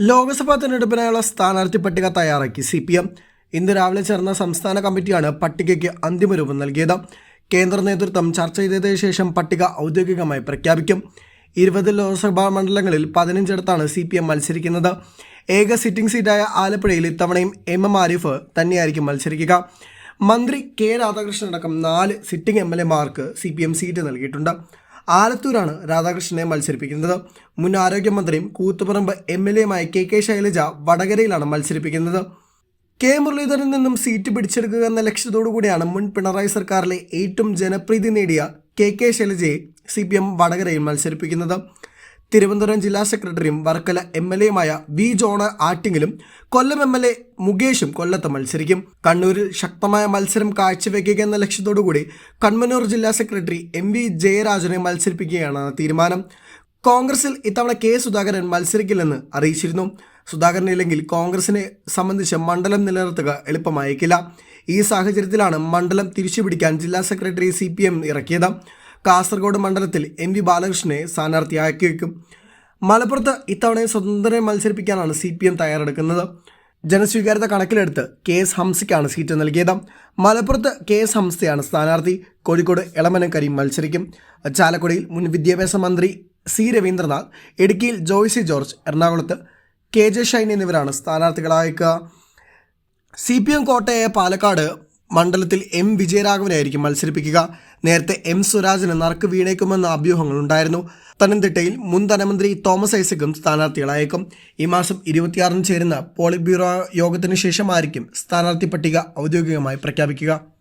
ലോക്സഭാ തെരഞ്ഞെടുപ്പിനായുള്ള സ്ഥാനാർത്ഥി പട്ടിക തയ്യാറാക്കി സി പി എം ഇന്ന് രാവിലെ ചേർന്ന സംസ്ഥാന കമ്മിറ്റിയാണ് പട്ടികയ്ക്ക് അന്തിമ രൂപം നൽകിയത്. കേന്ദ്ര നേതൃത്വം ചർച്ച ചെയ്തതിനു ശേഷം പട്ടിക ഔദ്യോഗികമായി പ്രഖ്യാപിക്കും. ഇരുപത് ലോക്സഭാ മണ്ഡലങ്ങളിൽ പതിനഞ്ചിടത്താണ് സി പി എം മത്സരിക്കുന്നത്. ഏക സിറ്റിംഗ് സീറ്റായ ആലപ്പുഴയിൽ ഇത്തവണയും എം. എം. ആരിഫ് തന്നെയായിരിക്കും മത്സരിക്കുക. മന്ത്രി കെ. രാധാകൃഷ്ണൻ അടക്കം നാല് സിറ്റിംഗ് എം. എൽ. എമാർക്ക് സി പി എം സീറ്റ് നൽകിയിട്ടുണ്ട്. ആലത്തൂരാണ് രാധാകൃഷ്ണനെ മത്സരിപ്പിക്കുന്നത്. മുൻ ആരോഗ്യമന്ത്രിയും കൂത്തുപറമ്പ് എം എൽ എയുമായ കെ കെ ശൈലജ വടകരയിലാണ് മത്സരിപ്പിക്കുന്നത്. കെ മുരളീധരൻ നിന്നും സീറ്റ് പിടിച്ചെടുക്കുക എന്ന ലക്ഷ്യത്തോടു കൂടിയാണ് മുൻ പിണറായി സർക്കാരിലെ ഏറ്റവും ജനപ്രീതി നേടിയ കെ കെ ശൈലജയെ സി പി എം വടകരയിൽ മത്സരിപ്പിക്കുന്നത്. തിരുവനന്തപുരം ജില്ലാ സെക്രട്ടറിയും വർക്കല എം എൽ എയുമായ വി ജോണ ആറ്റിങ്ങിലും കൊല്ലം എം എൽ എ മുകേഷും കൊല്ലത്ത് മത്സരിക്കും. കണ്ണൂരിൽ ശക്തമായ മത്സരം കാഴ്ചവെക്കുക എന്ന ലക്ഷ്യത്തോടുകൂടി കൺമനൂർ ജില്ലാ സെക്രട്ടറി എം വി ജയരാജനെ മത്സരിപ്പിക്കുകയാണ് തീരുമാനം. കോൺഗ്രസിൽ ഇത്തവണ കെ സുധാകരൻ മത്സരിക്കില്ലെന്ന് അറിയിച്ചിരുന്നു. സുധാകരൻ ഇല്ലെങ്കിൽ കോൺഗ്രസിനെ സംബന്ധിച്ച് മണ്ഡലം നിലനിർത്തുക എളുപ്പമായേക്കില്ല. ഈ സാഹചര്യത്തിലാണ് മണ്ഡലം തിരിച്ചുപിടിക്കാൻ ജില്ലാ സെക്രട്ടറി സി പി എം ഇറക്കിയത്. കാസർഗോഡ് മണ്ഡലത്തിൽ എം വി ബാലകൃഷ്ണനെ സ്ഥാനാർത്ഥിയാക്കി വയ്ക്കും മലപ്പുറത്ത് ഇത്തവണയും സ്വതന്ത്രരെ മത്സരിപ്പിക്കാനാണ് സി പി എം തയ്യാറെടുക്കുന്നത്. ജനസ്വീകാര്യത കണക്കിലെടുത്ത് കെ എസ് ഹംസയ്ക്കാണ് സീറ്റ് നൽകിയത്. മലപ്പുറത്ത് കെ എസ് ഹംസയാണ് സ്ഥാനാർത്ഥി. കോഴിക്കോട് എളമനം കരീം മത്സരിക്കും. ചാലക്കുടിയിൽ മുൻ വിദ്യാഭ്യാസ മന്ത്രി സി രവീന്ദ്രനാഥ് ഇടുക്കിയിൽ ജോയ്സി ജോർജ് എറണാകുളത്ത് കെ ജെ ഷൈൻ എന്നിവരാണ് സ്ഥാനാർത്ഥികളായേക്കുക. സി പി എം കോട്ടയായ പാലക്കാട് മണ്ഡലത്തിൽ എം വിജയരാഘവനായിരിക്കും മത്സരിപ്പിക്കുക. നേരത്തെ എം സ്വരാജിന് നറുക്ക് വീണേക്കുമെന്ന അഭ്യൂഹങ്ങളുണ്ടായിരുന്നു പത്തനംതിട്ടയിൽ മുൻ ധനമന്ത്രി തോമസ് ഐസക്കും സ്ഥാനാർത്ഥികളായേക്കും. ഈ മാസം ഇരുപത്തിയാറിന് ചേരുന്ന പോളിറ്റ് ബ്യൂറോ യോഗത്തിന് ശേഷമായിരിക്കും സ്ഥാനാർത്ഥി പട്ടിക ഔദ്യോഗികമായി പ്രഖ്യാപിക്കുക.